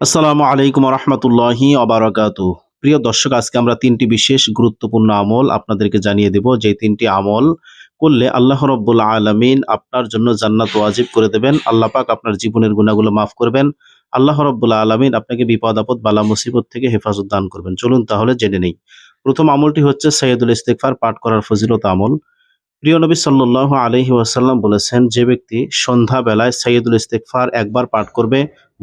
আসসালামু আলাইকুম রহমতুল্লাহি অবরাকাতু প্রিয় দর্শক, আজকে আমরা তিনটি বিশেষ গুরুত্বপূর্ণ আমল আপনাদেরকে জানিয়ে দেব। যে তিনটি আমল করলে আল্লাহ রব্বুল আলমিন আপনার জন্য জান্নাত ওয়াজিব করে দেবেন। আল্লাহ পাক আপনার জীবনের গুণাগুলো মাফ করবেন। আল্লাহ রব্বুল আলমিন আপনাকে বিপদ, আপদ, বালা, মুসিবত থেকে হেফাজত দান করবেন। চলুন তাহলে জেনে নেই। প্রথম আমলটি হচ্ছে সৈয়দুল ইস্তেকফার পাঠ করার ফজিলত আমল। প্রিয় নবী সাল্লাহ আলহি ওয়াসাল্লাম বলেছেন, যে ব্যক্তি সন্ধ্যা বেলায় সৈয়দুল ইস্তেকফার একবার পাঠ করবে,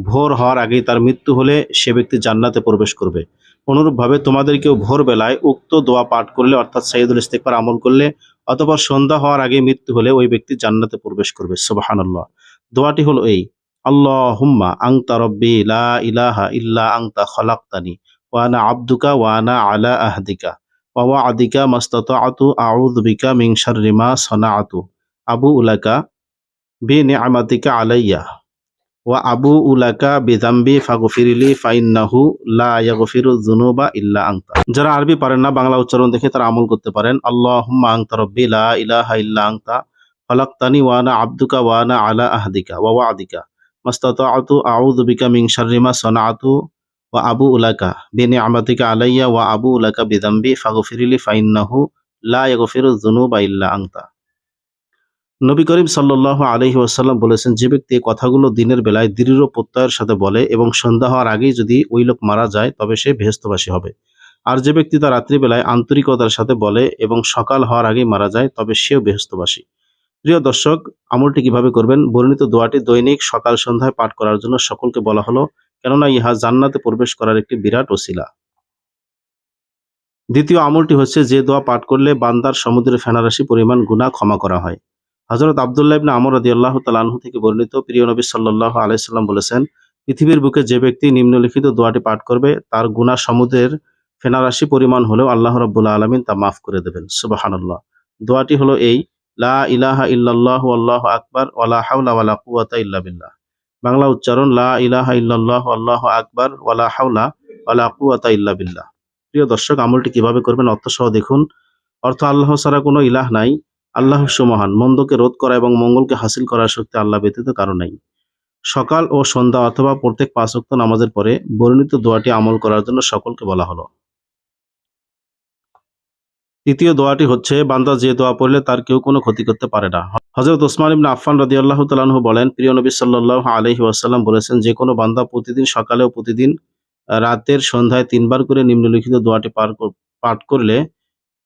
ভোর হওয়ার আগেই তার মৃত্যু হলে সে ব্যক্তি জান্নাতে প্রবেশ করবে। অনুরূপভাবে তোমাদেরকেও ভোরবেলায় উক্ত দোয়া পাঠ করলে, অর্থাৎ সাইদুল ইস্তেকবার আমল করলে, অথবা সন্ধ্যা হওয়ার আগে মৃত্যু হলে ওই ব্যক্তি জান্নাতে প্রবেশ করবে। সুবাহানাল্লাহ। দোয়াটি হলো এই আল্লাহ হুম্মা আংতা রব্বি লা ইলাহা ইল্লা আংতা খলাক্তানি ওয়ানা আব্দুকা ওয়ানা আলা আহদিকা। ওয়া আদিকা মাস্তাত আতু আউদ বিকা মিং শাররিমা সনা আতু আবু উলাকা বি নিআমাতিকা আলাইয়া। ওয়া আবু উলাকা বিজাম্বি ফাগফিরিলি, ফাইন্নাহু লা ইয়াগফিরু যুনুবা ইল্লা আনতা। যারা আরবি পারেন না, বাংলা উচ্চারণ দেখে তারা আমল করতে পারেন। আল্লাহুম্মা আনতা রাব্বি লা ইলাহা ইল্লা আনতা। খালাকতানি ওয়া আনা আবদুকা ওয়া আলা আহদিকা ওয়া ওয়াদিকা মাস্তাতাআতু আউযু বিকা মিন শাররি মা সানাআতু। ওয়া আবু উলাকা বিনিআমাতিকা আলাইয়া ওয়া আবু উলাকা বিজাম্বি ফাগফিরিলি ফাইন্নাহু লা ইয়াগফিরু যুনুবা ইল্লা আনতা। নবী করিম সাল্লাহ আলহি ওয়াসাল্লাম বলেছেন, যে ব্যক্তি কথাগুলো দিনের বেলায় দৃঢ় প্রত্যয়ের সাথে বলে এবং সন্ধ্যা হওয়ার আগেই যদি ওই লোক মারা যায়, তবে সে ভেস্তবাসী হবে। আর যে ব্যক্তি তার রাত্রিবেলায় আন্তরিকতার সাথে বলে এবং সকাল হওয়ার আগেই মারা যায়, তবে সেও বেহস্তবাসী প্রিয় দর্শক, আমলটি কীভাবে করবেন? বর্ণিত দোয়াটি দৈনিক সকাল সন্ধ্যায় পাঠ করার জন্য সকলকে বলা হলো কেননা ইহা জান্নাতে প্রবেশ করার একটি বিরাট ওসিলা। দ্বিতীয় আমলটি হচ্ছে যে দোয়া পাঠ করলে বান্দার সমুদ্রের ফেনারাশি পরিমাণ গুণা ক্ষমা করা হয়। হজরত আবদুল্লাহ ইবনে আমর রাদি আল্লাহ তালাহু থেকে বর্ণিত প্রিয় নবী সাল্লাহ আলাইসাল্লাম বলেছেন, পৃথিবীর বুকে যে ব্যক্তি নিম্নলিখিত দোয়াটি পাঠ করবে, তার গুণা সমুদ্রের ফেনারাশি পরিমাণ হলেও আল্লাহ রব্বুল্লা আলমিন তা মাফ করে দেবেন। সুবাহান্লাহ দোয়াটি হলো এই, লা ইলাহা ইল্লাল্লাহ আল্লাহ আকবর ওয়ালা হাউলা ওয়ালা কুয়াতা ইল্লা বিল্লাহ। বাংলা উচ্চারণ, লা ইলাহা ইল্লাল্লাহ, আল্লাহ আকবর, ওয়ালা হাউলা ওয়ালা কুয়াতা ইল্লা বিল্লাহ। প্রিয় দর্শক, আমলটি কীভাবে করবেন অর্থ সহ দেখুন। অর্থ আল্লাহ ছাড়া কোনো ইলাহ নাই। আল্লাহ সুমহান। মন্দকে রোধ করা এবং মঙ্গলকে হাসিল করার শক্তি আল্লাহ ব্যতীত কারও নাই। সকাল ও সন্ধ্যা অথবা প্রত্যেক পাঁচ অক্ত নামাজের পরে বর্ণিত দোয়াটি আমল করার জন্য সকলকে বলা হলো। তৃতীয় দোয়াটি হচ্ছে, বান্দা যে দোয়া পড়লে তার কেউ কোনো ক্ষতি করতে পারে না। হজরত ওসমান ইবনা আফফান রাদি আল্লাহ তালাহ বলেন, প্রিয় নবী সাল্লাহ আলহি ওয়াসাল্লাম বলেছেন, যে কোনো বান্দা প্রতিদিন সকালে ও প্রতিদিন রাতের সন্ধ্যায় তিনবার করে নিম্নলিখিত দোয়াটি পাঠ করলে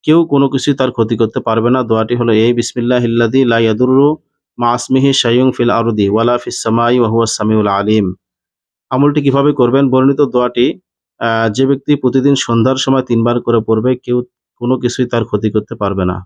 কেউ কোনো কিছুই তার ক্ষতি করতে পারবে না। দোয়াটি হলো, এই বিসমিল্লাহ হিল্লাদি লাইয়াদুরু মা আসমিহি শাইয়ুং ফিল আরদি ওয়ালা ফিস সামাই ওয়াহুয়া সামিউল আলিম। আমলটি কীভাবে করবেন? বর্ণিত দোয়াটি যে ব্যক্তি প্রতিদিন সন্ধ্যার সময় তিনবার করে পড়বে, কেউ কোনো কিছুই তার ক্ষতি করতে পারবে না।